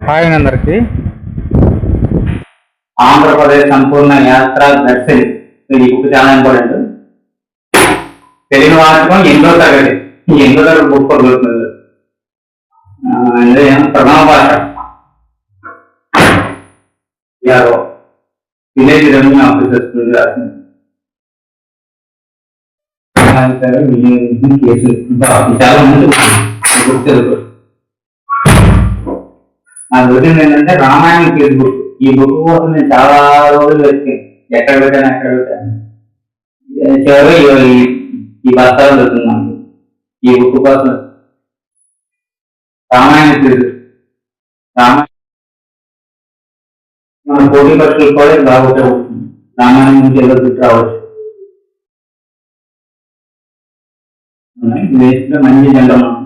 Hi అందరికి. ఆంధ్రప్రదేశ్ సంపూర్ణ యాత్ర దర్శని ఈ బుక్ చాలా ఇంపార్టెంట్. తెలియని వాచకం ఎనిమిదో తరగతి ఈ ఎనిమిదో తరగతి బుక్ దొరుకుతుంది ఆ, భాష. యారో విలేజ్ రెవెన్యూ ఆఫీసర్స్ గురించి రాసింది. చాలా ముందు బుక్ నాకు దొరికింది ఏంటంటే రామాయణం కేసు బుక్. ఈ బుక్ కోసం నేను చాలా రోజులు వెతికాను. ఎక్కడ పెట్టాను ఎక్కడ పెట్టాను. ఏ చివరిగా ఈ- ఈ- బస్తాలు దొరుకుతున్నాను ఈ బుక్ కోసం. రామాయణ కేసు రామాయణ. మన పోటీ పక్షులు కూడా రావచ్చు రామాయణం నుంచి ఏదో బిట్ రావచ్చు. ఉన్నాయి. ఇది వేస్తే మంచి జనరల్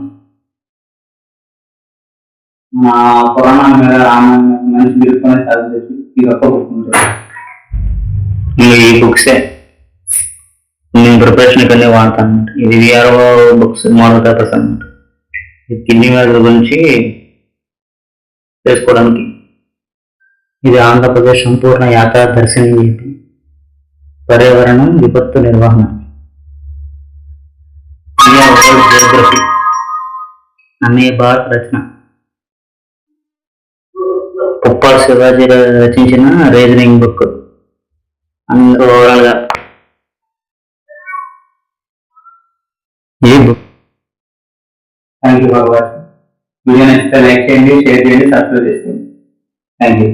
మా పురాణం మీద రామాయణం మంచి తెలుసుకునే చదివేసి ఇది ఒక్క బుక్ ఉంటుంది ఈ బుక్సే నేను ప్రిపరేషన్ కన్నీ వాడతాను. ఇది విఆర్ఓ బుక్స్ మోడల్ పేపర్స్ అన్నమాట. ఇది కిడ్నీ వ్యాధుల గురించి చేసుకోవడానికి ఇది ఆంధ్రప్రదేశ్ సంపూర్ణ యాత్రా దర్శనం ఏంటి పర్యావరణం విపత్తు నిర్వహణ. జియోగ్రఫీ అనే భారత రచన. ఉప్పాడు శివాజీ రచించిన రీజనింగ్ బుక్. అందరూ ఓవరాల్గా ఈ బుక్? థ్యాంక్ యూ వాచింగ్ వీడియో నచ్చితే లైక్ చేయండి షేర్ చేయండి సబ్స్క్రైబ్ చేసుకోండి. Thank you